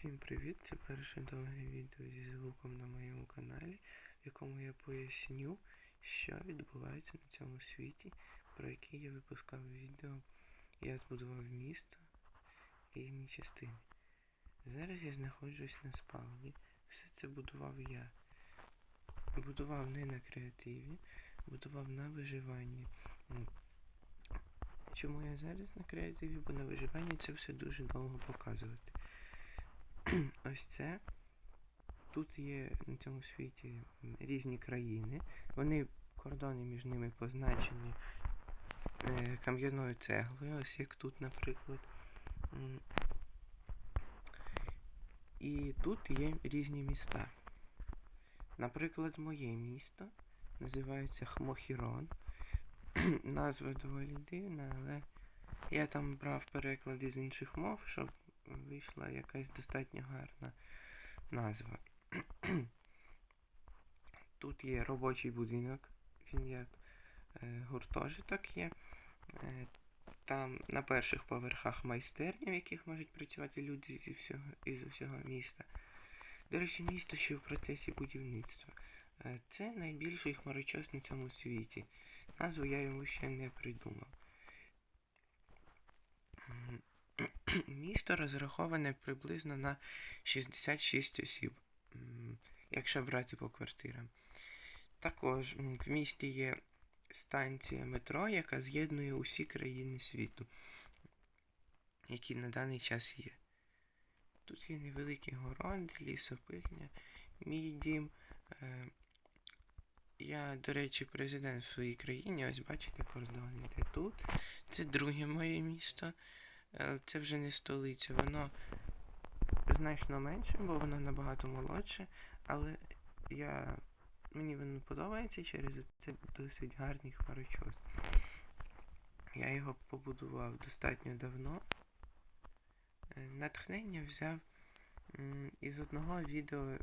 Всім привіт! Це перше довге відео зі звуком на моєму каналі, в якому я поясню, що відбувається на цьому світі, про який я випускав відео. Я збудував місто різні частини. Зараз я знаходжусь на спавні. Все це будував я. Будував не на креативі, будував на виживанні. Чому я зараз на креативі? Бо на виживанні це все дуже довго показувати. Ось це. Тут є на цьому світі різні країни. Вони кордони між ними позначені е, кам'яною цеглою, ось як тут, наприклад. І тут є різні міста. Наприклад, моє місто називається Хмохірон. Назва доволі дивна, але я там брав переклади з інших мов, щоб вийшла якась достатньо гарна назва. Тут є робочий будинок, він як е, гуртожиток є. Е, там на перших поверхах майстерня, в яких можуть працювати люди зі всього, із усього міста. До речі, місто ще в процесі будівництва. Е, Це найбільший хмарочос на цьому світі. Назву я йому ще не придумав. М, Місто розраховане приблизно на 66 осіб, якщо брати по квартирам. Також в місті є станція метро, яка з'єднує усі країни світу, які на даний час є. Тут є невеликі городи, лісопильня, мій дім. Е, я, до речі, президент в своїй країні. Ось бачите кордон іде тут. Це друге моє місто. Е, Це вже не столиця. Воно значно менше, бо воно набагато молодше. Але я... мені воно подобається через це досить гарний хмарочос. Я його побудував достатньо давно. Е, Натхнення взяв із одного відео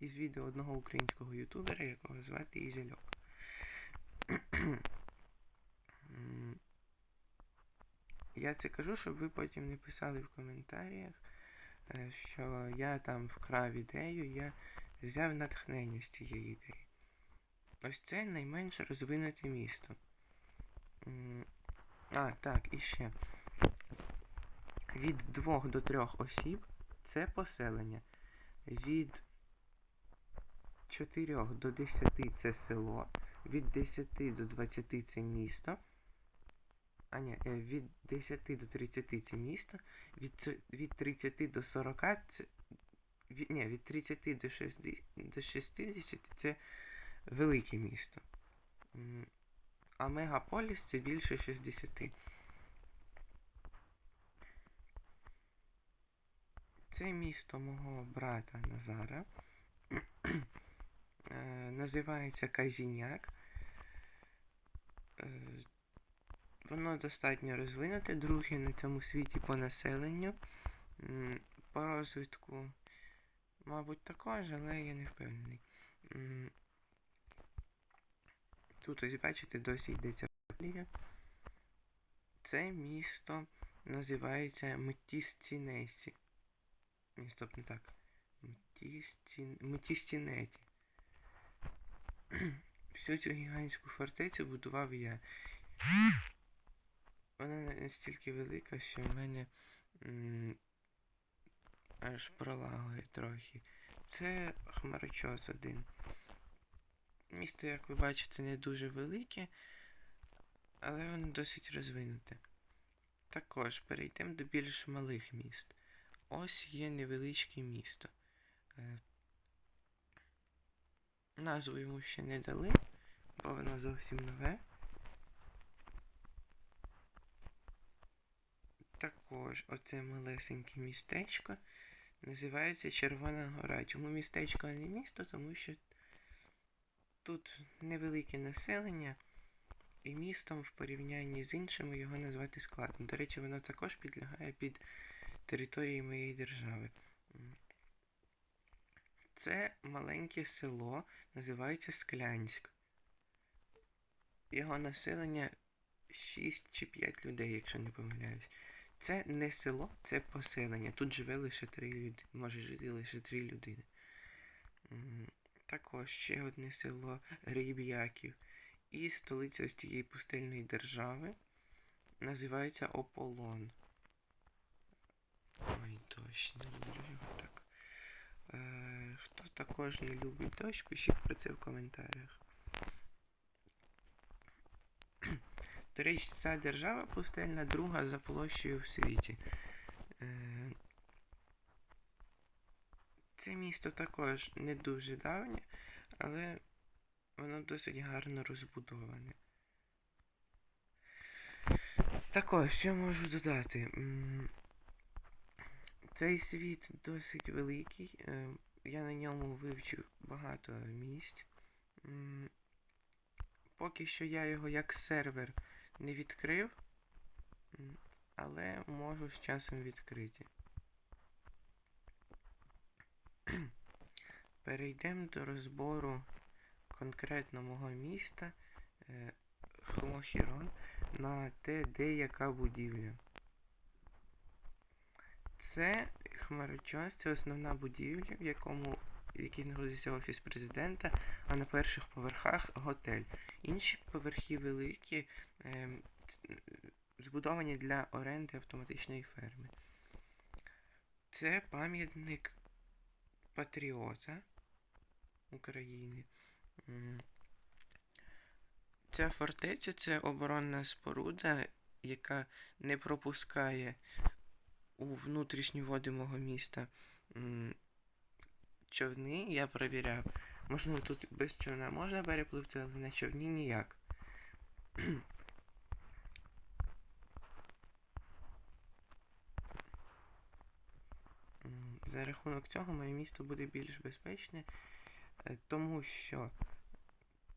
із відео одного українського ютубера, якого звати Ізельок. М, Я це кажу, щоб ви потім не писали в коментарях, е, що я там вкрав ідею, я взяв натхнення з цієї ідеї. Ось це найменше розвинуте місто. А, так, і ще. Від двох до трьох осіб це поселення. Від 4 до 10 це село. Від 10 до 20 це місто. А ні, е, від 10 до 30 це місто. Від, від 30 до 40 це. Від, ні, від 30 до 60, до 60 це велике місто. А мегаполіс це більше 60. Це місто мого брата Назара. Е, Називається Казіняк. Воно достатньо розвинуте, друге на цьому світі по населенню. По розвитку, мабуть, також, але я не впевнений. Тут ось бачите, досі йдеться полія. Це місто називається Мтісцінесі. Ні, стоп, не так. Мтісці... Мтістінеті. Всю цю гігантську фортецю будував я. Настільки велика, що в мене м, аж пролагує трохи. Це хмарочос один. Місто, як ви бачите, не дуже велике, але воно досить розвинуте. Також перейдемо до більш малих міст. Ось є невеличке місто. Е, Назву йому ще не дали, бо воно зовсім нове. Також оце малесеньке містечко називається Червона Гора. Чому містечко, а не місто? Тому що тут невелике населення, і містом в порівнянні з іншими його назвати складно. До речі, воно також підлягає під території моєї держави. Це маленьке село, називається Склянськ. Його населення 6 чи 5 людей, якщо не помиляюсь. Це не село, це поселення. Тут живе лише три людини. Може жити лише три людини. Також ще одне село Риб'яків. І столиця ось цієї пустельної держави називається Ополон. Ой, дощ, не люблю його так. Е, хто також не любить дощ, пишіть про це в коментарях. До речі, ця держава пустельна друга за площею в світі. Е, Це місто також не дуже давнє, але воно досить гарно розбудоване. Також, що можу додати? Цей світ досить великий. е, Я на ньому вивчив багато місць. Поки що я його як сервер не відкрив, але можу з часом відкрити. Перейдемо до розбору конкретно мого міста е, Хмохірон на те, де яка будівля. Це Хмарочос, це основна будівля, в якому в якій знаходиться офіс президента, а на перших поверхах готель. Інші поверхи великі, е, збудовані для оренди автоматичної ферми. Це пам'ятник патріота України. Ця фортеця це оборонна споруда, яка не пропускає у внутрішні води мого міста човни. Я перевіряв. Можливо, тут без човна можна перепливти, але на човні ніяк. За рахунок цього моє місто буде більш безпечне, е, тому що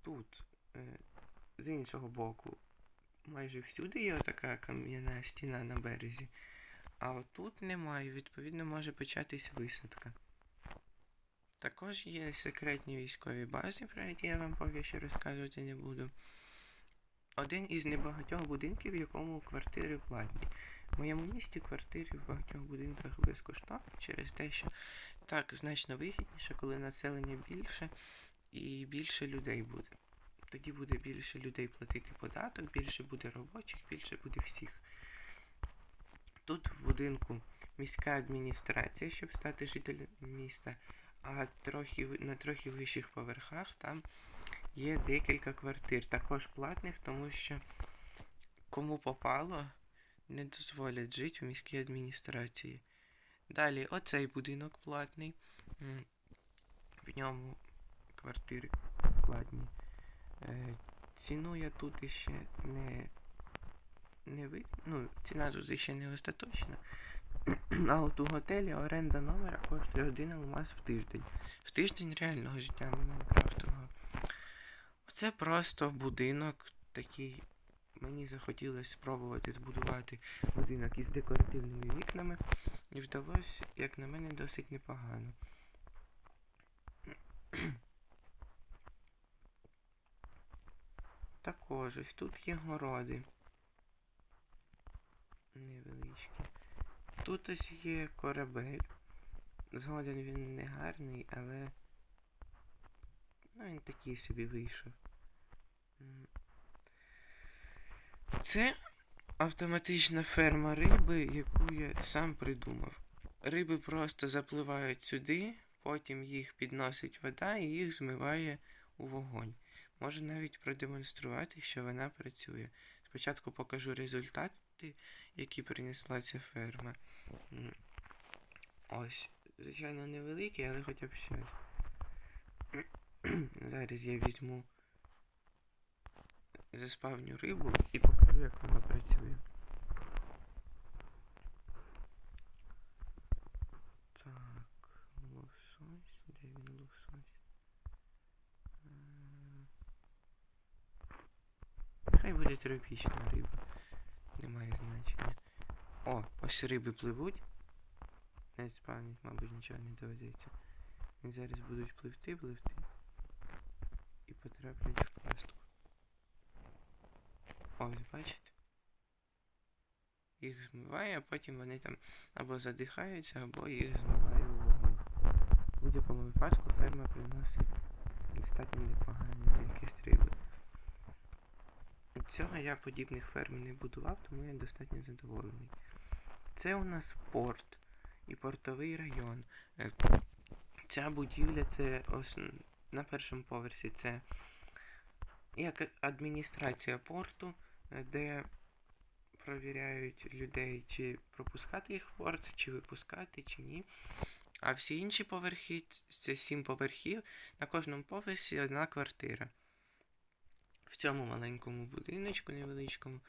тут, е, з іншого боку, майже всюди є така кам'яна стіна на березі, а отут немає, відповідно, може початись висадка. Також є секретні військові бази, про які я вам поки що розказувати не буду. Один із небагатьох будинків, в якому квартири платні. В моєму місті квартири в багатьох будинках безкоштовні через те, що так значно вигідніше, коли населення більше і більше людей буде. Тоді буде більше людей платити податок, більше буде робочих, більше буде всіх. Тут в будинку міська адміністрація, щоб стати жителем міста, а трохи на трохи вищих поверхах там є декілька квартир, також платних, тому що кому попало, не дозволять жити у міській адміністрації. Далі, оцей будинок платний. В ньому квартири платні. Е, Ціну я тут іще не, не вид... Ну, ціна тут іще не остаточна. А от у готелі оренда номера коштує один алмаз в тиждень. В тиждень реального життя, не Майнкрафтового. Оце просто будинок такий. Мені захотілося спробувати збудувати будинок із декоративними вікнами. І вдалося, як на мене, досить непогано. Також ось тут є городи. Невеличкі. Тут ось є корабель. Згоден він не гарний, але. Ну, він такий собі вийшов. Це автоматична ферма риби, яку я сам придумав. Риби просто запливають сюди, потім їх підносить вода і їх змиває у вогонь. Можу навіть продемонструвати, що вона працює. Спочатку покажу результати, які принесла ця ферма. Ось, звичайно, невеликий, але хоча б щось. Зараз я візьму заспавню рибу і покажу, як вона працює. Так, лосось, де він лосось? Хай буде тропічна риба. Немає значення. О, ось риби пливуть. Не спавнять, мабуть, нічого не доведеться. Вони зараз будуть пливти, пливти. І потраплять в пастку. Ось, бачите? їх змиває, а потім вони там або задихаються, або їх змиває у вогонь. В будь-якому випадку ферма приносить достатньо непогану кількість риби. Цього я подібних ферм не будував, тому я достатньо задоволений. Це у нас порт і портовий район. Е, Ця будівля це ос... на першому поверсі це як адміністрація порту, е, де провіряють людей, чи пропускати їх в порт, чи випускати, чи ні. А всі інші поверхи це сім поверхів, на кожному поверсі одна квартира. В цьому маленькому будиночку невеличкому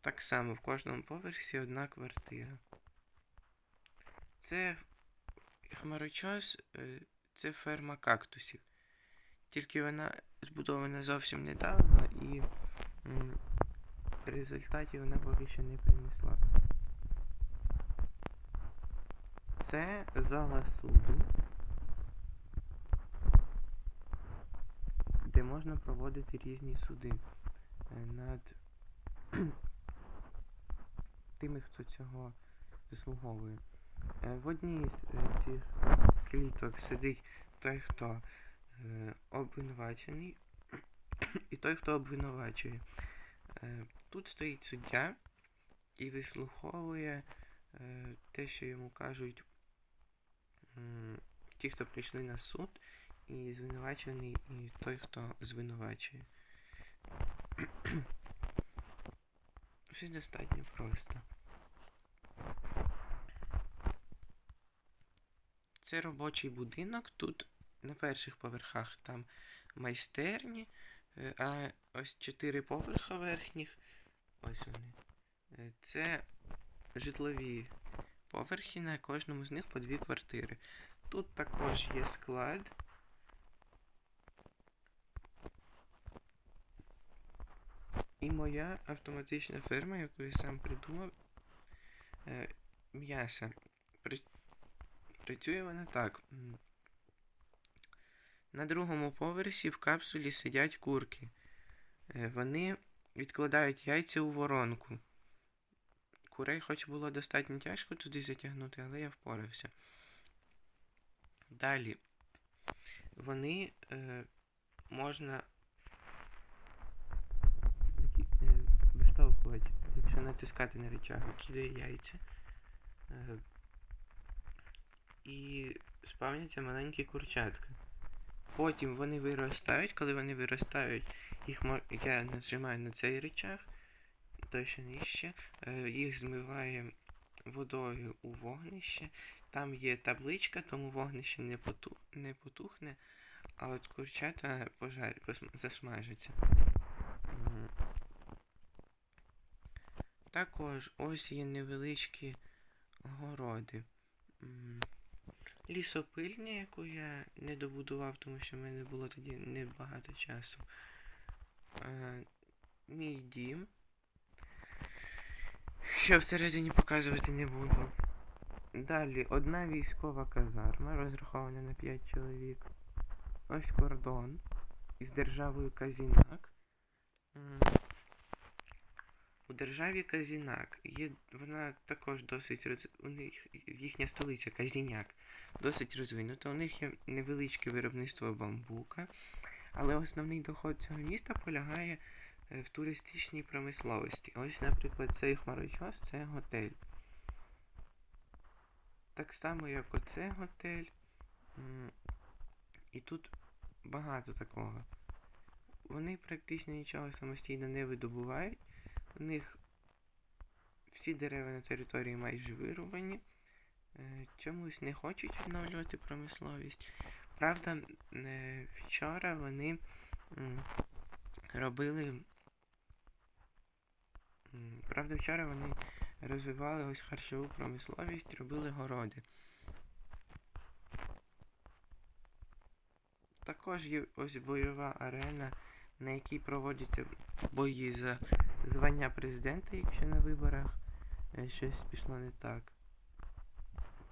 так само в кожному поверсі одна квартира. Це хмарочос, е, це ферма кактусів. Тільки вона збудована зовсім недавно і результатів вона поки що не принесла. Це зала суду, де можна проводити різні суди е, над тими, хто цього заслуговує. Е, В одній з е, цих кліток сидить той, хто обвинувачений, і той, хто обвинувачує. Тут стоїть суддя і вислуховує те, що йому кажуть ті, хто прийшли на суд, і звинувачений, і той, хто звинувачує. Все достатньо просто. Це робочий будинок. Тут на перших поверхах там майстерні, е, а ось чотири поверха верхніх. Ось вони. Е, Це житлові поверхи, на кожному з них по дві квартири. Тут також є склад. І моя автоматична ферма, яку я сам придумав, е, м'яса. Працює вона так. На другому поверсі в капсулі сидять курки. Е, Вони відкладають яйця у воронку. Курей хоч було достатньо тяжко туди затягнути, але я впорався. Далі. Вони е, можна які- е, виштовхувати, якщо натискати на речах, кидає яйця. Е, і спавняться маленькі курчатка. Потім вони виростають, коли вони виростають, їх я нажимаю на цей речах, той що нижче, е, їх змиває водою у вогнище. Там є табличка, тому вогнище не, не потухне, а от курчата пожар... засмажаться. М. Також ось є невеличкі городи. Лісопильня, яку я не добудував, тому що в мене було тоді небагато часу. Е, мій дім. Що всередині показувати не буду. Далі одна військова казарма, розрахована на 5 чоловік. Ось кордон із державою Казінак. У державі Казінак є вона також досить роз... у них їхня столиця Казіняк досить розвинута. У них є невеличке виробництво бамбука, але основний доход цього міста полягає е, в туристичній промисловості. Ось, наприклад, цей хмарочос це готель. Так само, як оце готель. І тут багато такого. Вони практично нічого самостійно не видобувають. У них всі дерева на території майже вирубані. Е, Чомусь не хочуть відновлювати промисловість. Правда, е, вчора вони робили. Правда, вчора вони розвивали ось харчову промисловість, робили городи. Також є ось бойова арена, на якій проводяться бої за звання президента, якщо на виборах е, щось пішло не так.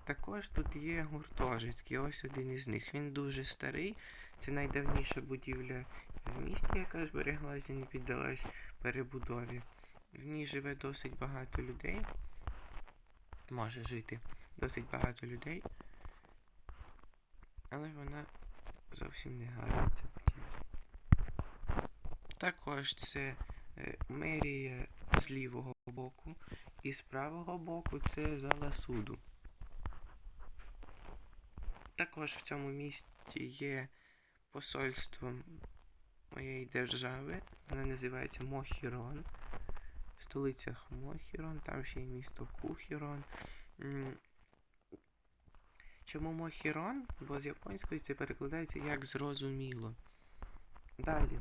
Також тут є гуртожитки, ось один із них. Він дуже старий. Це найдавніша будівля в місті, яка збереглася і не піддалась перебудові. В ній живе досить багато людей. може жити досить багато людей. Але вона зовсім не гарна. Також це мерія з лівого боку, і з правого боку це зала суду. Також в цьому місті є посольство моєї держави. Вона називається Мохірон. Столиця Мохірон, там ще є місто Кухірон. Чому Мохірон? Бо з японської це перекладається як зрозуміло. Далі.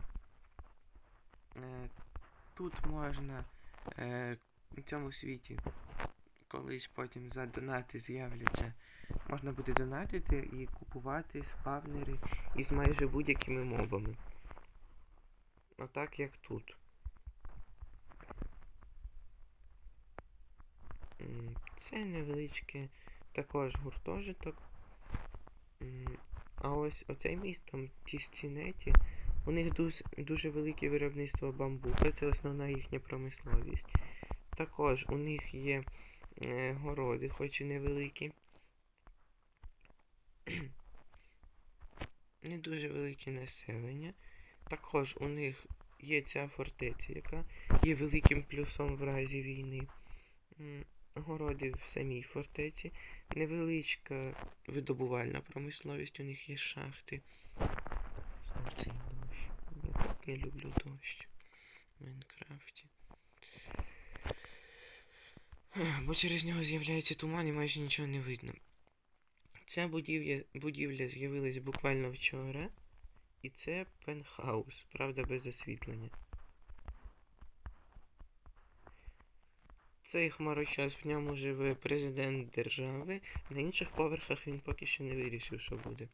Тут можна е, в цьому світі колись потім за донати з'являться. Можна буде донатити і купувати спавнери із майже будь-якими мобами. Отак як тут. Це невеличке також гуртожиток. А ось оцей місто, ті стінеті, у них дуже, велике виробництво бамбука, це основна їхня промисловість. Також у них є е, городи, хоч і невеликі. Не дуже велике населення. Також у них є ця фортеця, яка є великим плюсом в разі війни. Городи в самій фортеці. Невеличка видобувальна промисловість, у них є шахти. Я люблю дощ в Майнкрафті. Бо через нього з'являється туман і майже нічого не видно. Ця будівля, будівля з'явилась буквально вчора. І це пентхаус, правда, без освітлення. Цей хмарочос в ньому живе президент держави. На інших поверхах він поки що не вирішив, що буде.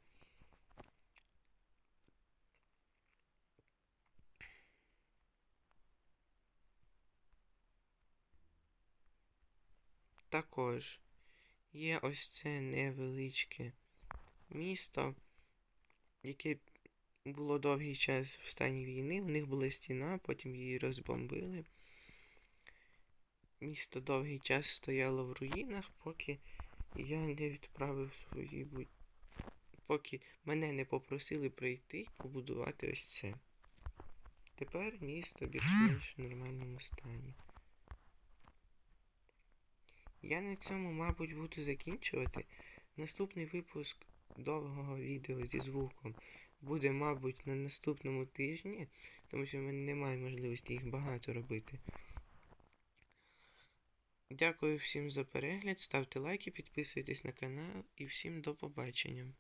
Також є ось це невеличке місто, яке було довгий час в стані війни. У них була стіна, потім її розбомбили. Місто довгий час стояло в руїнах, поки я не відправив свої будь. Поки мене не попросили прийти побудувати ось це. Тепер місто більш-менш в нормальному стані. Я на цьому, мабуть, буду закінчувати. Наступний випуск довгого відео зі звуком буде, мабуть, на наступному тижні, тому що в мене немає можливості їх багато робити. Дякую всім за перегляд, ставте лайки, підписуйтесь на канал і всім до побачення.